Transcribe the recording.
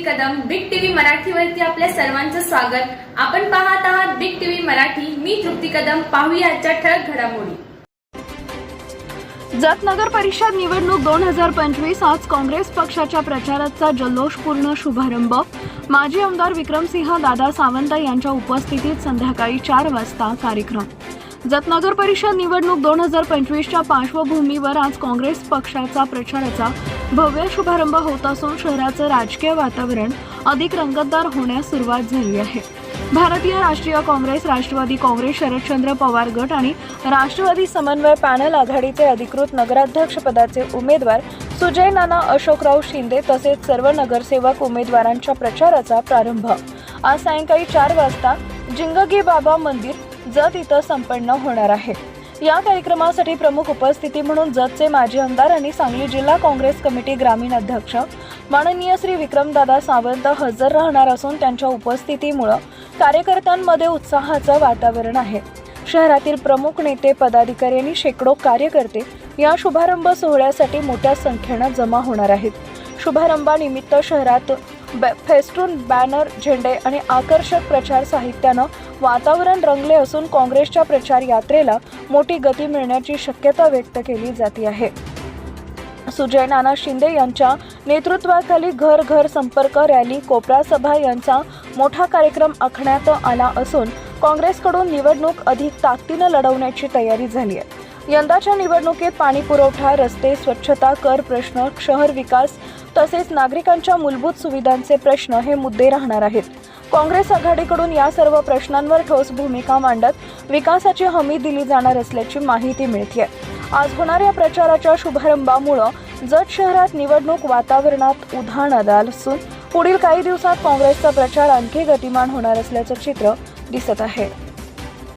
मराठीवरती आपल्या सर्वांचं स्वागत. आपण पाहत आहात बिग टीव्ही मराठी. मी तृप्ती कदम. पाहूया आजच्या ठळक घडामोडी. जत नगर परिषद निवडणूक दोन हजार पंचवीस आज काँग्रेस पक्षाच्या प्रचाराचा जल्लोषपूर्ण शुभारंभ. माजी आमदार विक्रमसिंह दादा सावंत यांच्या उपस्थितीत संध्याकाळी चार वाजता कार्यक्रम. जत नगर परिषद निवडणूक दोन हजार पंचवीसच्या पार्श्वभूमीवर आज काँग्रेस पक्षाचा प्रचाराचा भव्य शुभारंभ होत असून शहराचं राजकीय वातावरण अधिक रंगतदार होण्यास सुरुवात झाली आहे. भारतीय राष्ट्रीय काँग्रेस राष्ट्रवादी काँग्रेस शरदचंद्र पवार गट आणि राष्ट्रवादी समन्वय पॅनल आघाडीचे अधिकृत नगराध्यक्ष पदाचे उमेदवार सुजय नाना अशोकराव शिंदे तसेच सर्व नगरसेवक उमेदवारांच्या प्रचाराचा प्रारंभ. आज सायंकाळी चार वाजता जिंगगी बाबा मंदिर जत इथं संपन्न होणार आहे. या कार्यक्रमासाठी प्रमुख उपस्थिती म्हणून जतचे माजी आमदार आणि सांगली जिल्हा काँग्रेस कमिटी ग्रामीण अध्यक्ष माननीय श्री विक्रमदादा सावंत हजर राहणार असून त्यांच्या उपस्थितीमुळं कार्यकर्त्यांमध्ये उत्साहाचं वातावरण आहे. शहरातील प्रमुख नेते पदाधिकारी आणि शेकडो कार्यकर्ते या शुभारंभ सोहळ्यासाठी मोठ्या संख्येनं जमा होणार आहेत. शुभारंभानिमित्त शहरात फेस्टून बॅनर झेंडे आणि आकर्षक प्रचार साहित्यानं वातावरण रंगले असून काँग्रेसच्या प्रचार यात्रेला मोठी गती मिळण्याची शक्यता व्यक्त केली जाते आहे. सुजय नाना शिंदे यांच्या नेतृत्वाखाली घर घर संपर्क रॅली कोपरा सभा यांचा मोठा कार्यक्रम आखण्यात आला असून काँग्रेसकडून निवडणूक अधिक ताकदीनं लढवण्याची तयारी झाली आहे. यंदाच्या निवडणुकीत पाणी पुरवठा रस्ते स्वच्छता कर प्रश्न शहर विकास तसेच नागरिकांच्या मूलभूत सुविधांचे प्रश्न हे मुद्दे राहणार आहेत. काँग्रेस आघाडीकडून या सर्व प्रश्नांवर ठोस भूमिका मांडत विकासाची हमी दिली जाणार असल्याची माहिती मिळते आज होणाऱ्या प्रचाराच्या शुभारंभामुळं जत शहरात निवडणूक वातावरणात उधाण आलं असून पुढील काही दिवसात काँग्रेसचा प्रचार आणखी गतिमान होणार असल्याचं चित्र दिसत आहे.